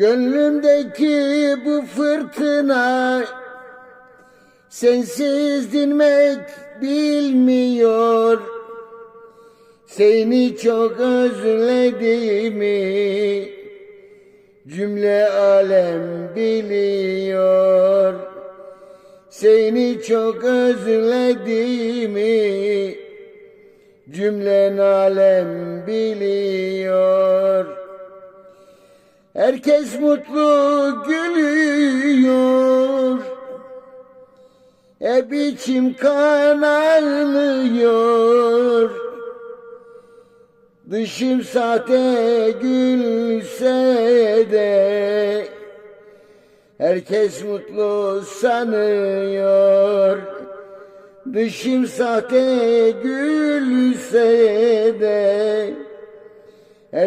Gönlümdeki bu fırtına sensiz dinmek bilmiyor. Seni çok özlediğimi cümle alem biliyor. Seni çok özlediğimi cümlen alem biliyor. Herkes mutlu gülüyor. Hep içim kan ağlıyor. Dışım sahte gülse de Herkes mutlu sanıyor. Dışım sahte gülse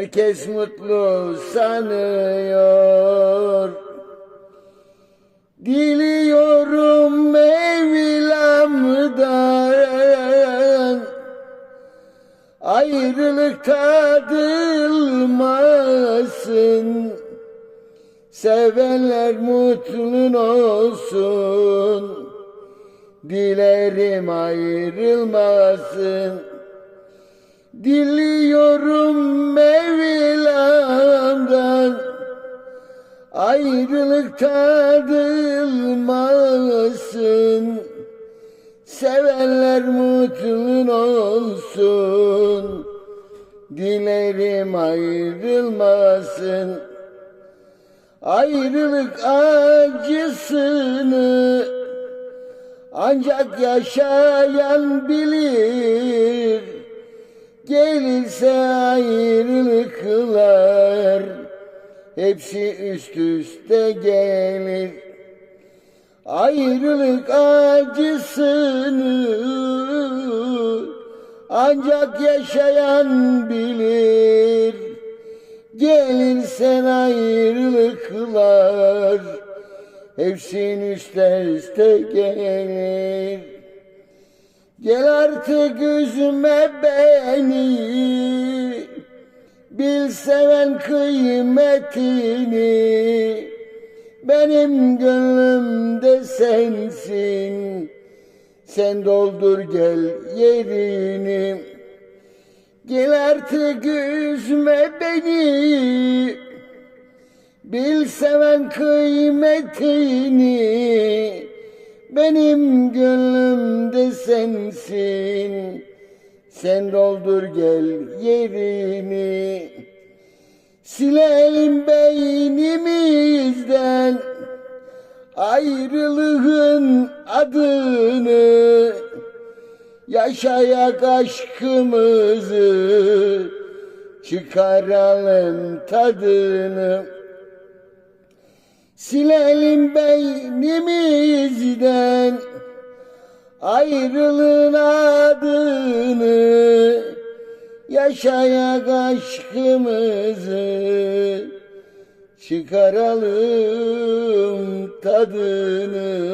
Herkes mutlu sanıyor. Diliyorum Mevlam'dan Ayrılık tadılmasın. Sevenler mutlu olsun. Dilerim ayrılmasın Diliyorum Mevlam'dan. Ayrılık tadılmasın. Sevenler mutlu olsun. Dilerim ayrılmasın. Ayrılık acısını Ancak yaşayan bilir Gelirse ayrılıklar Hepsi üst üste gelir. Ayrılık acısını Ancak yaşayan bilir. Gelirsen ayrılıklar Hepsinin üstte üste gelir Gel artık üzme beni. Bil seven kıymetini. Benim gönlümde sensin. Sen doldur gel yerini. Gel artık üzme beni. Bil seven kıymetini Benim gönlümde sensin. Sen doldur gel yerini Silelim beynimizden Ayrılığın adını. Yaşayak aşkımızı Çıkaralım tadını Silelim beynimizden Ayrılığın adını Yaşayak aşkımızı Çıkaralım tadını